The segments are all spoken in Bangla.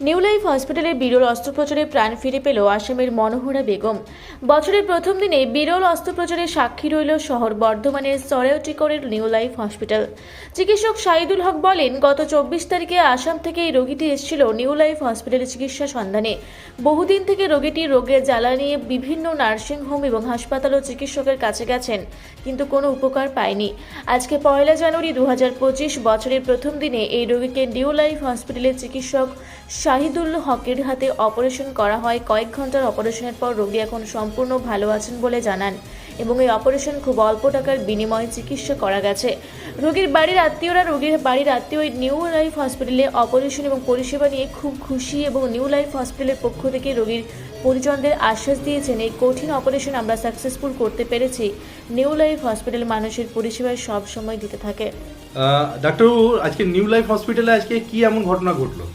নিউ লাইফ হসপিটালে বিরল অস্ত্রোপচারে প্রাণ ফিরে পেল আসামের মনোহরা বেগম। বছরের প্রথম দিনে বিরল অস্ত্রোপচারে সাক্ষী রইল শহর বর্ধমানের সরেওটিকরের নিউ লাইফ হসপিটাল। চিকিৎসক শাহিদুল হক বলেন, গত চব্বিশ তারিখে আসাম থেকে এই রোগীটি এসেছিল নিউ লাইফ হসপিটালে চিকিৎসা সন্ধানে। বহুদিন থেকে রোগীটি রোগের জ্বালা নিয়ে বিভিন্ন নার্সিংহোম এবং হাসপাতাল ও চিকিৎসকের কাছে গেছেন, কিন্তু কোনো উপকার পায়নি। আজকে পয়লা জানুয়ারি দু হাজার পঁচিশ বছরের প্রথম দিনে এই রোগীকে নিউ লাইফ হসপিটালের চিকিৎসক শাহিদুল হকের হাতে অপারেশন করা হয়। কয়েক ঘণ্টার অপারেশনের পর রোগী এখন সম্পূর্ণ ভালো আছেন বলে জানান এবং এই অপারেশন খুব অল্প টাকার বিনিময়ে চিকিৎসা করা গেছে। রোগীর বাড়ির আত্মীয়রা রোগীর বাড়ির আত্মীয় নিউ লাইফ হসপিটালে অপারেশন এবং পরিষেবা নিয়ে খুব খুশি এবং নিউ লাইফ হসপিটালের পক্ষ থেকে রোগীর পরিজনদের আশ্বাস দিয়েছেন, এই কঠিন অপারেশন আমরা সাকসেসফুল করতে পেরেছি। নিউ লাইফ হসপিটাল মানুষের পরিষেবায় সব সময় দিতে থাকে। ডাক্তারবাবু, আজকে নিউ লাইফ হসপিটালে আজকে কি এমন ঘটনা ঘটলো?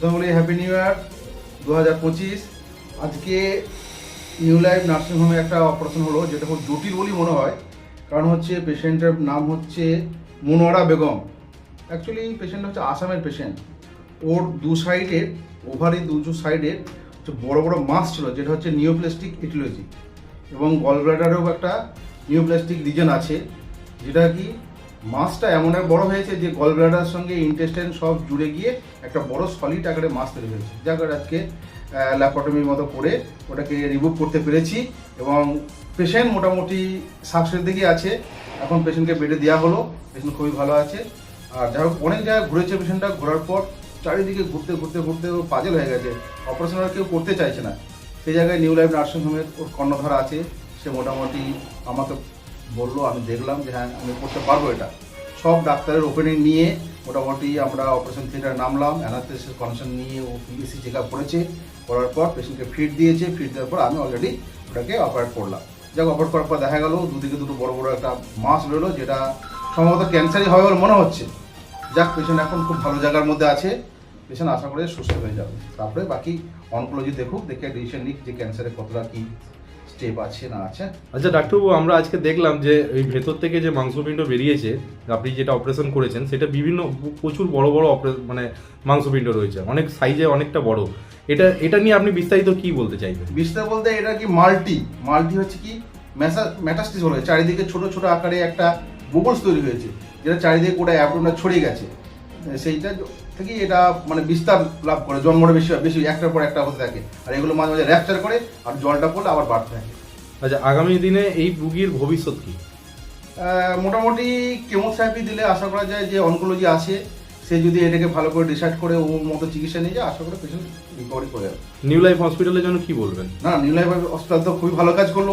প্রথমে হ্যাপি নিউ ইয়ার দু হাজার পঁচিশ। আজকে নিউ লাইফ নার্সিংহোমে একটা অপারেশন হলো, যেটা খুব জটিল বলেই মনে হয়। কারণ হচ্ছে পেশেন্টের নাম হচ্ছে মনোয়ারা বেগম। অ্যাকচুয়ালি পেশেন্ট হচ্ছে আসামের পেশেন্ট ওর দু সাইডের ওভারি দু সাইডের হচ্ছে বড় বড় মাস ছিল, যেটা হচ্ছে নিওপ্লাস্টিক ইটিওলজি এবং গলব্লাডারেও একটা নিওপ্লাস্টিক রিজন আছে, যেটা কি মাছটা এমন এক বড় হয়েছে যে গল গলব্লাডার সঙ্গে ইন্টেস্টাইন সব জুড়ে গিয়ে একটা বড় সলিড আকারে মাছ তৈরি হয়েছে। যাকে আজকে ল্যাপটমির মতো করে ওটাকে রিমুভ করতে পেরেছি এবং পেশেন্ট মোটামুটি সাকসেস দিকে আছে। এখন পেশেন্টকে বেডে দেওয়া হলো পেশেন্ট খুবই ভালো আছে। আর যাই হোক, অনেক জায়গায় ঘুরেছে পেশেন্টটা ঘোরার পর চারিদিকে ঘুরতে ঘুরতে ঘুরতে ও পাজল হয়ে গেছে। অপারেশন আর কেউ করতে চাইছে না। সেই জায়গায় নিউ লাইফ নার্সিংহোমের ওর কর্ণধার আছে। সে মোটামুটি আমাকে বলল, আমি দেখলাম যে হ্যাঁ আমি করতে পারব এটা। সব ডাক্তারের ওপেনিং নিয়ে মোটামুটি আমরা অপারেশন থিয়েটারে নামলাম। অ্যানাথেসিস কনসার্ন নিয়ে ও পিএসসি চেক আপ করেছে। করার পর পেশেন্টকে ফিট দিয়েছে। ফিট দেওয়ার পর আমি অলরেডি ওটাকে অপারেট করলাম। যাক অপারেট করার পর দেখা গেল, দুদিকে দুটো বড় বড় একটা মাস রইল, যেটা সম্ভবত ক্যান্সারই হবে বলে মনে হচ্ছে। যাক পেশেন্ট এখন খুব ভালো জায়গার মধ্যে আছে। পেশেন্ট আশা করে সুস্থ হয়ে যাবে। তারপরে বাকি অনকোলজি দেখুক, দেখে ডিসিশন নিক যে ক্যান্সারে কতটা কি স্টেপ আছে না আছে? আচ্ছা ডাক্তারবাবু আমরা আজকে দেখলাম যে এই ভেতর থেকে যে মাংসপিণ্ড বেরিয়েছে আপনি যেটা অপারেশন করেছেন সেটা বিভিন্ন প্রচুর বড় বড় মানে মাংসপিণ্ড রয়েছে। অনেক সাইজে অনেকটা বড়। এটা এটা নিয়ে আপনি বিস্তারিত কি বলতে চাইবেন? বিস্তার বলতে এটা কি মাল্টি? মাল্টি হচ্ছে কি ম্যাটাস্টিস হলো। চারিদিকে ছোট ছোট আকারে একটা বুবলস তৈরি হয়েছে যেটা চারিদিকে গোটা অ্যাবডোমটা ছড়িয়ে গেছে। সেইটা থেকে এটা মানে বিস্তার লাভ করে জন্মটা বেশি বেশি একটার পর একটা হতে থাকে। আর এগুলো মাঝে মাঝে র্যাপচার করে আর জলটা পড়লে আবার বাড়তে থাকে। আচ্ছা আগামী দিনে এই রুগীর ভবিষ্যৎ কি? মোটামুটি কেমোথেরাপি দিলে আশা করা যায় যে অনকোলজি আছে। সে যদি এটাকে ভালো করে ডিসাইড করে ও মতো চিকিৎসা নিয়ে যায় আশা করে পেশেন্ট রিকভারি করে যাবে। নিউ লাইফ হসপিটালের জন্য কি বলবেন? না নিউ লাইফ হসপিটাল তো খুবই ভালো কাজ করল।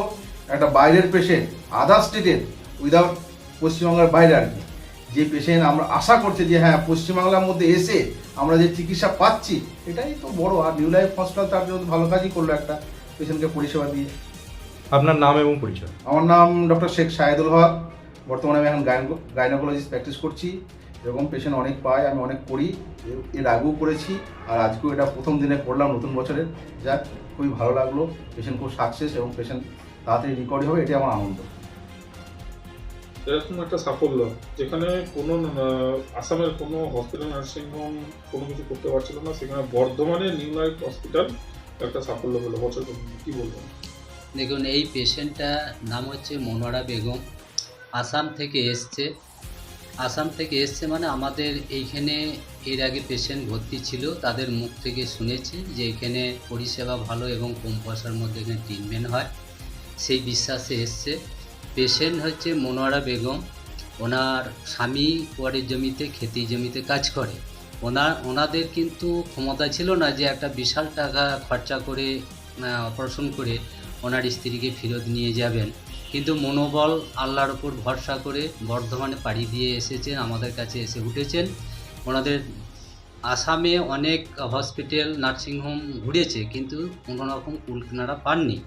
একটা বাইরের পেশেন্ট আদার স্টেটের উইদাউট পশ্চিমবঙ্গের বাইরে আর কি। যে পেশেন্ট আমরা আশা করছি যে হ্যাঁ পশ্চিমবাংলার মধ্যে এসে আমরা যে চিকিৎসা পাচ্ছি এটাই তো বড়। আর নিউ লাইফ হসপিটাল তার জন্য ভালো কাজই করল একটা পেশেন্টকে পরিষেবা দিয়ে। আপনার নাম এবং পরিচয়? আমার নাম ডক্টর শেখ শাহেদুল হক। বর্তমানে আমি এখন গাইনোকোলজিস্ট প্র্যাকটিস করছি। এরকম পেশেন্ট অনেক পাই আমি অনেক করি। এর- আগেও করেছি আর আজকেও এটা প্রথম দিনে করলাম নতুন বছরের। যাক খুবই ভালো লাগল। পেশেন্ট খুব সাকসেস এবং পেশেন্ট তাড়াতাড়ি রিকভারি হবে এটাই আমার আনন্দ। এরকম একটা সাফল্য, যেখানে কোনো আসামের কোনো হসপিটাল নার্সিংহোম কোনো কিছু করতে পারছিল না, সেখানে বর্ধমানে নিউ লাইফ হসপিটাল একটা সাফল্য হলো বছর কি বলব? দেখুন, এই পেশেন্টটা নাম হচ্ছে মনোয়ারা বেগম। আসাম থেকে এসছে। আসাম থেকে এসছে মানে আমাদের এইখানে এর আগে পেশেন্ট ভর্তি ছিল, তাদের মুখ থেকে শুনেছি যে এখানে পরিষেবা ভালো এবং কম পয়সার মধ্যে এখানে ট্রিটমেন্ট হয়। সেই বিশ্বাসে এসছে। পেশেন্ট হচ্ছে মনোয়ারা বেগম। ওনার স্বামী পরের জমিতে খেতি জমিতে কাজ করে। ওনার ওনাদের কিন্তু ক্ষমতা ছিল না যে একটা বিশাল টাকা খরচা করে অপারেশন করে ওনার স্ত্রীকে ফেরত নিয়ে যাবেন। কিন্তু মনোবল আল্লাহর ওপর ভরসা করে বর্ধমানে পাড়ি দিয়ে এসেছেন, আমাদের কাছে এসে উঠেছেন। ওনাদের আসামে অনেক হসপিটাল নার্সিংহোম ঘুরেছে, কিন্তু কোনো রকম কুল কিনারা পাননি।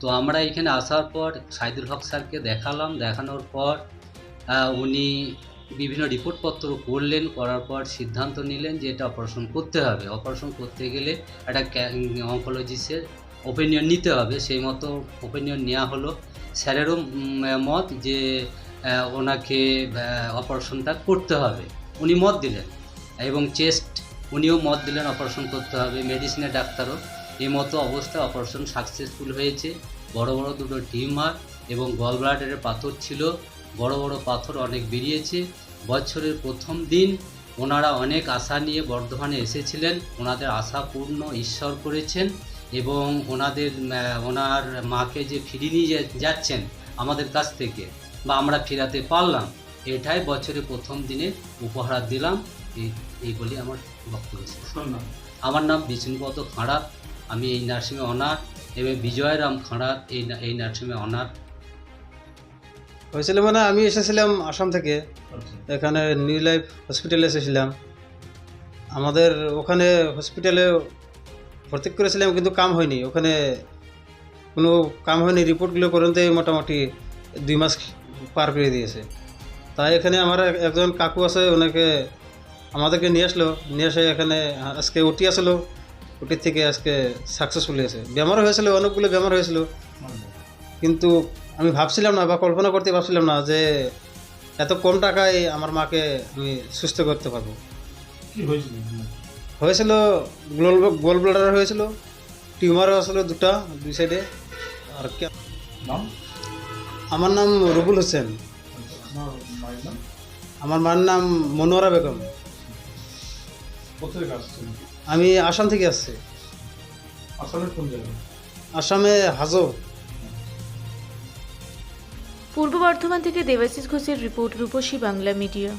তো আমরা এখানে আসার পর সাইদুল হক স্যারকে দেখালাম, দেখানোর পর উনি বিভিন্ন রিপোর্টপত্র করলেন, করার পর সিদ্ধান্ত নিলেন যে এটা অপারেশন করতে হবে। অপারেশন করতে গেলে একটা অঙ্কোলজিস্টের ওপিনিয়ন নিতে হবে। সেই মতো ওপিনিয়ন নেওয়া হলো। স্যারেরও মত যে ওনাকে অপারেশনটা করতে হবে। উনি মত দিলেন এবং চেস্ট উনিও মত দিলেন অপারেশন করতে হবে। মেডিসিনের ডাক্তারও। মতো অবস্থায় অপারেশন সাকসেসফুল হয়েছে। বড় বড় দুটো টিউমার এবং গলব্লাডারের পাথর ছিল। বড় বড় পাথর অনেক বেরিয়েছে। বছরের প্রথম দিন ওনারা অনেক আশা নিয়ে বর্ধমানে এসেছিলেন। ওনাদের আশা পূর্ণ ঈশ্বর করেছেন এবং ওনাদের ওনার মাকে যে ফিরিয়ে নিয়ে যাচ্ছেন আমাদের কাছ থেকে বা আমরা ফেরাতে পারলাম এটাই বছরের প্রথম দিনে উপহার দিলাম। এই এই বলে আমার বক্তব্য। আমার নাম বিষ্ণুপদ খাঁড়া। আমি এই নার্সিংয়ে অনার এবং বিজয়রাম খাঁড়ার এই এই নার্সিংয়ে অনার। হয়েছিল মানে আমি এসেছিলাম আসাম থেকে। এখানে নিউ লাইফ হসপিটালে এসেছিলাম। আমাদের ওখানে হসপিটালে ভর্তি করেছিলাম কিন্তু কাম হয়নি। ওখানে কোনো কাম হয়নি। রিপোর্টগুলো করতে মোটামুটি দুই মাস পার করে দিয়েছে। তাই এখানে আমার একজন কাকু আছে, ওনাকে আমাদেরকে নিয়ে আসলো। নিয়ে এসে এখানে আজকে ওটি আসলো। ওটির থেকে আজকে সাকসেসফুল হয়েছে বেমার হয়েছিল অনেকগুলো বেমার হয়েছিল। কিন্তু আমি ভাবছিলাম না বা কল্পনা করতে ভাবছিলাম না যে এত কম টাকায় আমার মাকে আমি সুস্থ করতে পারব। হয়েছিল? গোল গোল ব্লাডার হয়েছিল টিউমারও আসলো দুটা দুই সাইডে আর কে- আমার নাম রুবুল হোসেন। মায়ের নাম? আমার মার নাম মনোয়ারা বেগম। আমি আসাম থেকে আসছি। আসামের কোন জায়গায়? আসামে হাজো। পূর্ব বর্ধমান থেকে দেবাশিস ঘোষের রিপোর্ট রূপসী বাংলা মিডিয়া।